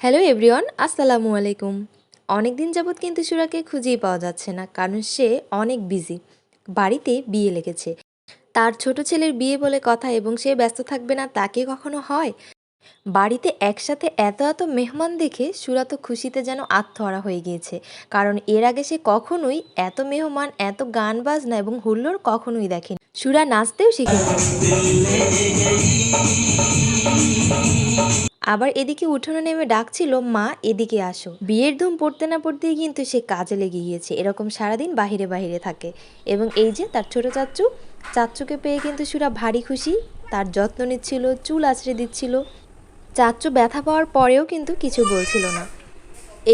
Hello everyone, আসসালামু আলাইকুম। অনেক দিন যাবৎ কিন্তু সুরাকে খুঁজেই পাওয়া যাচ্ছে না, কারণ সে অনেক বিজি। বাড়িতে বিয়ে লেগেছে। তার ছোট ছেলের বিয়ে বলে কথা এবং সে ব্যস্ত থাকবে না তাকে কখনো হয়? বাড়িতে একসাথে এত এত মেহমান দেখে সুরা তো খুশিতে যেন আত্মহারা হয়ে গিয়েছে, কারণ এর আগে সে কখনোই এত মেহমান, এত গান বাজনা এবং হুল্লোড় কখনোই দেখেনি। সুরা নাচতেও শিখে গেছে আবার এদিকে উঠোনে নেমে ডাকছিল, মা, এদিকে আসো। বিয়ের ধুম পড়তে না পড়তেই কিন্তু সে কাজে লেগে গিয়েছে। এরকম সারাদিন বাহিরে বাহিরে থাকে এবং এই যে তার ছোট চাচ্চু চাচ্চুকে পেয়ে কিন্তু সুরা ভারী খুশি। তার যত্ন নিচ্ছিল, চুল আছড়ে দিচ্ছিল। চাচ্চু ব্যথা পাওয়ার পরেও কিন্তু কিছু বলছিল না।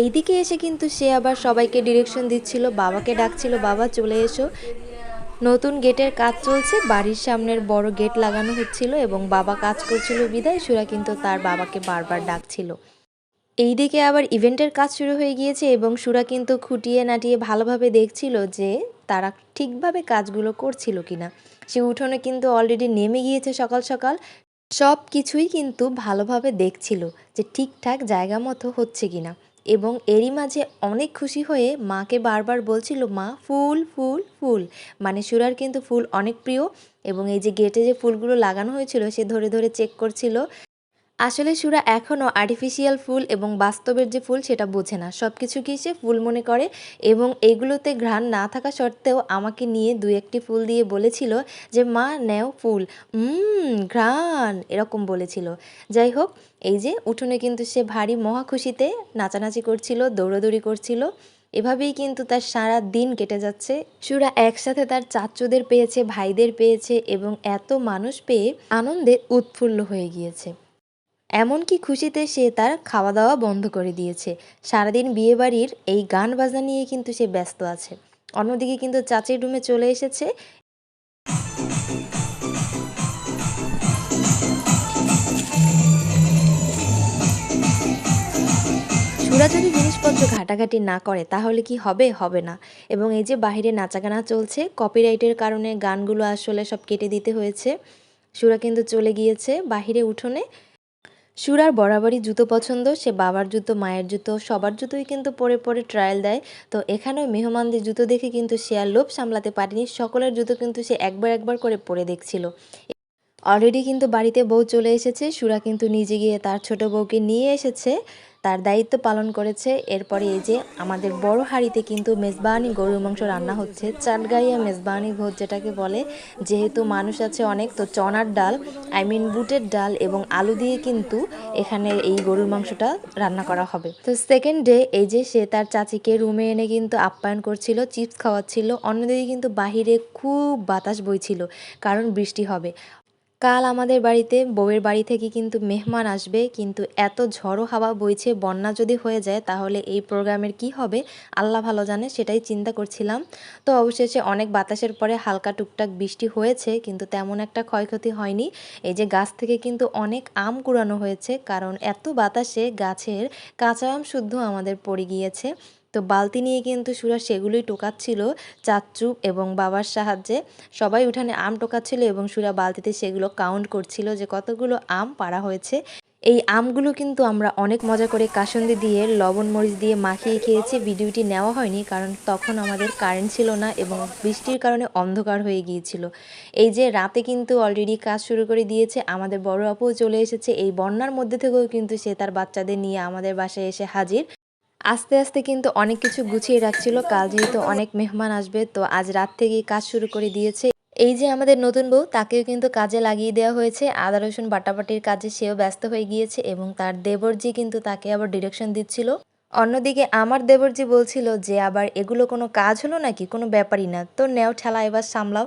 এইদিকে এসে কিন্তু সে আবার সবাইকে ডিরেকশন দিচ্ছিল, বাবাকে ডাকছিল, বাবা, চলে এসো। নতুন গেটের কাজ চলছে। বাড়ির সামনের বড় গেট লাগানো হচ্ছিল এবং বাবা কাজ করছিল বিদায়। সুরা কিন্তু তার বাবাকে বারবার ডাকছিল। এইদিকে আবার ইভেন্টের কাজ শুরু হয়ে গিয়েছে এবং সুরা কিন্তু খুঁটিয়ে নাটিয়ে ভালোভাবে দেখছিল যে তারা ঠিকভাবে কাজগুলো করছিল কিনা। সে উঠোনে কিন্তু অলরেডি নেমে গিয়েছে সকাল সকাল। সব কিছুই কিন্তু ভালোভাবে দেখছিল যে ঠিকঠাক জায়গা মতো হচ্ছে কিনা। এবং এরই মাঝে অনেক খুশি হয়ে মাকে বারবার বলছিল, মা, ফুল ফুল ফুল। মানে সুরার কিন্তু ফুল অনেক প্রিয় এবং এই যে গেটে যে ফুলগুলো লাগানো হয়েছিল, সে ধরে ধরে চেক করছিল। আসলে সুরা এখনও আর্টিফিশিয়াল ফুল এবং বাস্তবের যে ফুল সেটা বোঝে না। সব কিছুকেই সে ফুল মনে করে? এবং এগুলোতে ঘ্রাণ না থাকা সত্ত্বেও আমাকে নিয়ে দু একটি ফুল দিয়ে বলেছিল যে, মা, নেও ফুল। ঘ্রাণ, এরকম বলেছিল। যাই হোক, এই যে উঠোনে কিন্তু সে ভারী মহা খুশিতে নাচানাচি করছিল, দৌড়াদৌড়ি করছিল। এভাবেই কিন্তু তার সারা দিন কেটে যাচ্ছে। সুরা একসাথে তার চাচ্চুদের পেয়েছে, ভাইদের পেয়েছে এবং এত মানুষ পেয়ে আনন্দে উৎফুল্ল হয়ে গিয়েছে। এমনকি খুশিতে সে তার খাওয়া দাওয়া বন্ধ করে দিয়েছে। সারাদিন বিয়েবাড়ির এই গান বাজনা নিয়ে কিন্তু সে ব্যস্ত আছে। অন্যদিকে কিন্তু চাচির রুমে চলে এসেছে। যদি জিনিসপত্র ঘাটাঘাটি না করে তাহলে কি হবে? হবে না। এবং এই যে বাহিরে নাচাগানা চলছে, কপিরাইটের কারণে গানগুলো আসলে সব কেটে দিতে হয়েছে। সুরা কিন্তু চলে গিয়েছে বাহিরে উঠোনে। সুরার বরাবরই জুতো পছন্দ, সে বাবার জুতো, মায়ের জুতো, সবার জুতোই কিন্তু পরে পরে ট্রায়াল দেয়। তো এখানেও মেহমানদের জুতো দেখে কিন্তু সে আর লোভ সামলাতে পারেনি, সকলের জুতো কিন্তু সে একবার একবার করে পরে দেখছিল। অলরেডি কিন্তু বাড়িতে বউ চলে এসেছে। সুরা কিন্তু নিজে গিয়ে তার ছোট বউকে নিয়ে এসেছে। তার দায়িত্ব পালন করেছে। এরপরে এই যে আমাদের বড় হাঁড়িতে কিন্তু মেজবানি গরুর মাংস রান্না হচ্ছে। চাটগাইয়া মেজবানি ভোজ যেটাকে বলে। যেহেতু মানুষ আছে অনেক, তো চনার ডাল আই মিন বুটের ডাল এবং আলু দিয়ে কিন্তু এখানে এই গরুর মাংসটা রান্না করা হবে। তো সেকেন্ড ডে এই যে সে তার চাচিকে রুমে এনে কিন্তু আপ্যায়ন করছিল চিপস খাওয়াচ্ছিল। অন্যদিকে কিন্তু বাহিরে খুব বাতাস বইছিল, কারণ বৃষ্টি হবে। কাল আমাদের বাড়িতে, বউয়ের বাড়ি থেকে কিন্তু মেহমান আসবে, কিন্তু এত ঝড়ো হাওয়া বইছে, বন্যা যদি হয়ে যায়, তাহলে এই প্রোগ্রামের কি হবে? আল্লাহ ভালো জানে, সেটাই চিন্তা করছিলাম। তো অবশেষে অনেক বাতাসের পরে হালকা টুকটাক বৃষ্টি হয়েছে, কিন্তু তেমন একটা ক্ষয়ক্ষতি হয়নি। এই যে গাছ থেকে কিন্তু অনেক আম কুড়ানো হয়েছে, কারণ এত বাতাসে গাছের কাঁচা আম শুদ্ধ আমাদের পড়ে গিয়েছে। তো বালতি নিয়ে কিন্তু সুরা সেগুলোই টোকাচ্ছিল, চাচ্চু এবং বাবার সাহায্যে। সবাই উঠানে আম টোকাচ্ছিল এবং সুরা বালতিতে সেগুলো কাউন্ট করছিল যে কতগুলো আম পাড়া হয়েছে। এই আমগুলো কিন্তু আমরা অনেক মজা করে কাসন্দি দিয়ে, লবণ মরিচ দিয়ে মাখিয়ে খেয়েছি। ভিডিওটি নেওয়া হয়নি কারণ তখন আমাদের কারেন্ট ছিল না এবং বৃষ্টির কারণে অন্ধকার হয়ে গিয়েছিল। এই যে রাতে কিন্তু অলরেডি কাজ শুরু করে দিয়েছে, আমাদের বড় আপুও চলে এসেছে। এই বন্যার মধ্যে থেকেও কিন্তু সে তার বাচ্চাদের নিয়ে আমাদের বাসায় এসে হাজির। আস্তে আস্তে কিন্তু অনেক কিছু গুছিয়ে রাখছিল। কাল যেহেতু অনেক মেহমান আসবে, তো আজ রাত থেকেই কাজ শুরু করে দিয়েছে। এই যে আমাদের নতুন বউ, তাকেও কিন্তু কাজে লাগিয়ে দেওয়া হয়েছে। আদা, রসুন, বাটাবাটির কাজে সেও ব্যস্ত হয়ে গিয়েছে এবং তার দেবরজি কিন্তু তাকে আবার ডিরেকশন দিচ্ছিল। অন্যদিকে আমার দেবরজি বলছিল যে, আবার এগুলো কোনো কাজ হলো নাকি? কোনো ব্যাপারই না। তো নেও ঠেলা এবার সামলাও।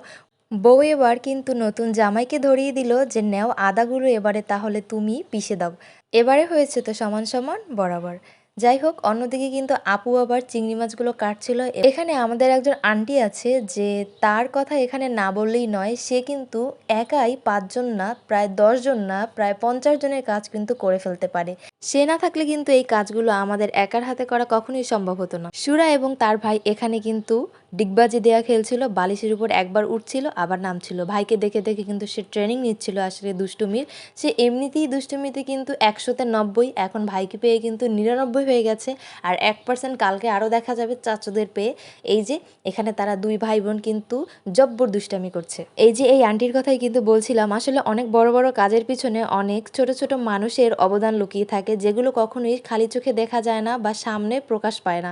বউ এবার কিন্তু নতুন জামাইকে ধরিয়ে দিল যে, নেও আদাগুলো এবারে তাহলে তুমি পিষে দাও। এবারে হয়েছে তো সমান সমান বরাবর। যাই হোক, অন্যদিকে কিন্তু আপু আবার চিংড়ি মাছগুলো কাটছিল। এখানে আমাদের একজন আন্টি আছে যে তার কথা এখানে না বললেই নয়, সে কিন্তু একাই পাঁচজন না, প্রায় দশজন না, প্রায় পঞ্চাশ জনের কাজ কিন্তু করে ফেলতে পারে। সে না থাকলে কিন্তু এই কাজগুলো আমাদের একার হাতে করা কখনোই সম্ভব হতো না। সুরা এবং তার ভাই এখানে কিন্তু ডিগবাজি দেয়া খেলছিল, বালিশের উপর একবার উঠছিল, আবার নামছিল। ভাইকে দেখে দেখে কিন্তু সে ট্রেনিং নিচ্ছিল আসলে দুষ্টুমির। সে এমনিতেই দুষ্টুমিতে কিন্তু একশোতে নব্বই, এখন ভাইকে পেয়ে কিন্তু নিরানব্বই হয়ে গেছে। আর এক পার্সেন্ট কালকে আরও দেখা যাবে চাচুদের পেয়ে। এই যে, এখানে তারা দুই ভাই বোন কিন্তু জব্বর দুষ্টামি করছে। এই যে, এই আন্টির কথাই কিন্তু বলছিলাম, আসলে অনেক বড় বড় কাজের পিছনে অনেক ছোট ছোট মানুষের অবদান লুকিয়ে থাকে, যেগুলো কখনোই খালি চোখে দেখা যায় না বা সামনে প্রকাশ পায় না।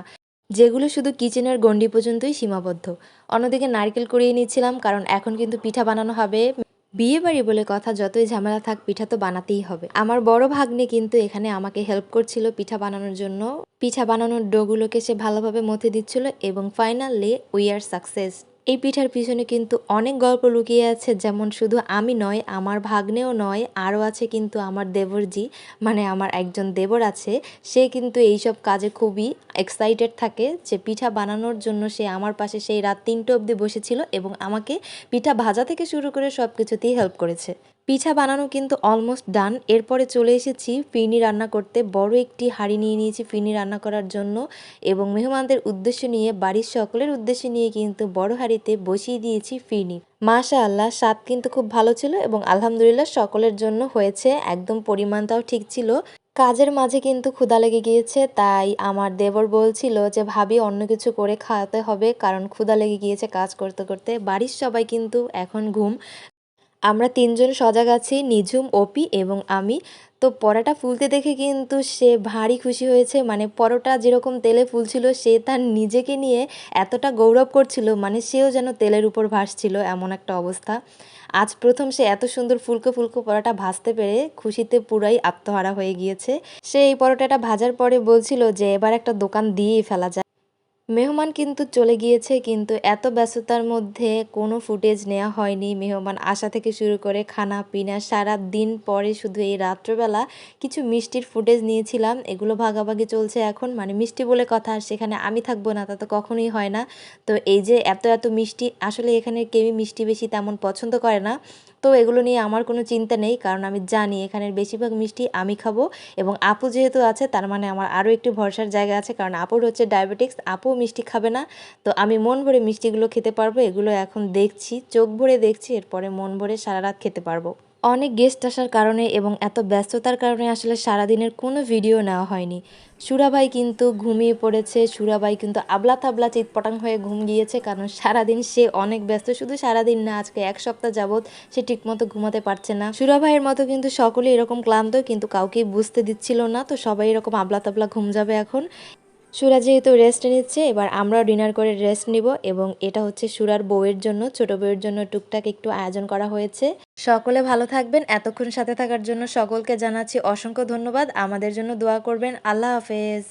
যেগুলো শুধু কিচেনের গণ্ডি পর্যন্তই সীমাবদ্ধ। অন্যদিকে নারকেল কুড়িয়ে নিচ্ছিলাম, কারণ এখন কিন্তু পিঠা বানানো হবে। বিয়ে বাড়ি বলে কথা, যতই ঝামেলা থাক, পিঠা তো বানাতেই হবে। আমার বড় ভাগ্নে কিন্তু এখানে আমাকে হেল্প করছিল পিঠা বানানোর জন্য। পিঠা বানানোর ডোগুলোকে সে ভালোভাবে মথে দিচ্ছিল এবং ফাইনালি উই আর সাকসেস এই পিঠার পিছনে কিন্তু অনেক গল্প লুকিয়ে আছে। যেমন শুধু আমি নয়, আমার ভাগ্নেও নয়, আরও আছে কিন্তু আমার দেবরজি মানে আমার একজন দেবর আছে। সে কিন্তু এইসব কাজে খুবই এক্সাইটেড থাকে যে পিঠা বানানোর জন্য সে আমার পাশে সেই রাত তিনটে অবধি বসেছিল এবং আমাকে পিঠা ভাজা থেকে শুরু করে সব কিছুতেই হেল্প করেছে। পিঠা বানানো কিন্তু অলমোস্ট ডান এরপরে চলে এসেছি ফিরনি রান্না করতে। বড় একটি হাঁড়ি নিয়ে নিয়েছি ফিরনি রান্না করার জন্য এবং মেহমানদের উদ্দেশ্য নিয়ে, বাড়ির সকলের উদ্দেশ্য নিয়ে কিন্তু বড় হাঁড়িতে বসিয়ে দিয়েছি ফিরনি। মাশা আল্লাহ স্বাদ কিন্তু খুব ভালো ছিল এবং আলহামদুলিল্লাহ সকলের জন্য হয়েছে। একদম পরিমাণটাও ঠিক ছিল। কাজের মাঝে কিন্তু ক্ষুধা লেগে গিয়েছে, তাই আমার দেবর বলছিল যে, ভাবি, অন্য কিছু করে খাওয়াতে হবে। কারণ ক্ষুধা লেগে গিয়েছে কাজ করতে করতে। বাড়ির সবাই কিন্তু এখন ঘুম। আমরা তিনজন সজাগ আছি, নিঝুম অপি এবং আমি। তো পরোটা ফুলতে দেখে কিন্তু সে ভারী খুশি হয়েছে। মানে পরোটা যেরকম তেলে ফুলছিল, সে তার নিজেকে নিয়ে এতটা গৌরব করছিল মানে সেও যেন তেলের উপর ভাসছিল এমন একটা অবস্থা। আজ প্রথম সে এত সুন্দর ফুলকো ফুলকো পরোটা ভাজতে পেরে খুশিতে পুরাই আত্মহারা হয়ে গিয়েছে। সে এই পরোটাটা ভাজার পরে বলছিল যে, এবার একটা দোকান দিয়েই ফেলা যায় মেহমান কিন্তু চলে গিয়েছে, কিন্তু এত ব্যস্ততার মধ্যে কোনো ফুটেজ নেওয়া হয়নি। মেহমান আসা থেকে শুরু করে খানা, পিনা, সারা দিন পরে শুধু এই রাত্রবেলা কিছু মিষ্টির ফুটেজ নিয়েছিলাম। এগুলো ভাগাভাগি চলছে এখন। মানে মিষ্টি বলে কথা, আর সেখানে আমি থাকব না, তা তো কখনোই হয় না। তো এই যে এত এত মিষ্টি, আসলে এখানে কেউই মিষ্টি বেশি তেমন পছন্দ করে না। তো এগুলো নিয়ে আমার কোনো চিন্তা নেই, কারণ আমি জানি এখানের বেশিরভাগ মিষ্টি আমি খাব এবং আপু যেহেতু আছে তার মানে আমার আরও একটু ভরসার জায়গা আছে, কারণ আপুর হচ্ছে ডায়াবেটিক্স, আপু মিষ্টি খাবে না। তো আমি মন ভরে মিষ্টিগুলো খেতে পারব, এগুলো এখন দেখছি, চোখ ভরে দেখছি, এরপরে মন ভরে সারা রাত খেতে পারব। অনেক গেস্ট আসার কারণে এবং এত ব্যস্ততার কারণে আসলে সারাদিনের কোনো ভিডিও নেওয়া হয়নি। সুরাবাই কিন্তু ঘুমিয়ে পড়েছে সুরাবাই কিন্তু আবলা তাবলা চিৎপটাং হয়ে ঘুম গিয়েছে কারণ সারাদিন সে অনেক ব্যস্ত। শুধু সারাদিন না, আজকে এক সপ্তাহ যাবৎ সে ঠিকমতো ঘুমাতে পারছে না। সুরাভাইয়ের মতো কিন্তু সকলে এরকম ক্লান্ত, কিন্তু কাউকেই বুঝতে দিচ্ছিল না, তো সবাই এরকম আবলা তাবলা ঘুম যাবে এখন। সুরা যেহেতু রেস্ট নিচ্ছে, এবার আমরাও ডিনার করে রেস্ট নিব এবং এটা হচ্ছে সুরার বউয়ের জন্য, ছোট বউয়ের জন্য টুকটাক একটু আয়োজন করা হয়েছে। সকলে ভালো থাকবেন, এতক্ষণ সাথে থাকার জন্য সকলকে জানাচ্ছি অসংখ্য ধন্যবাদ। আমাদের জন্য দোয়া করবেন। আল্লাহ হাফেজ।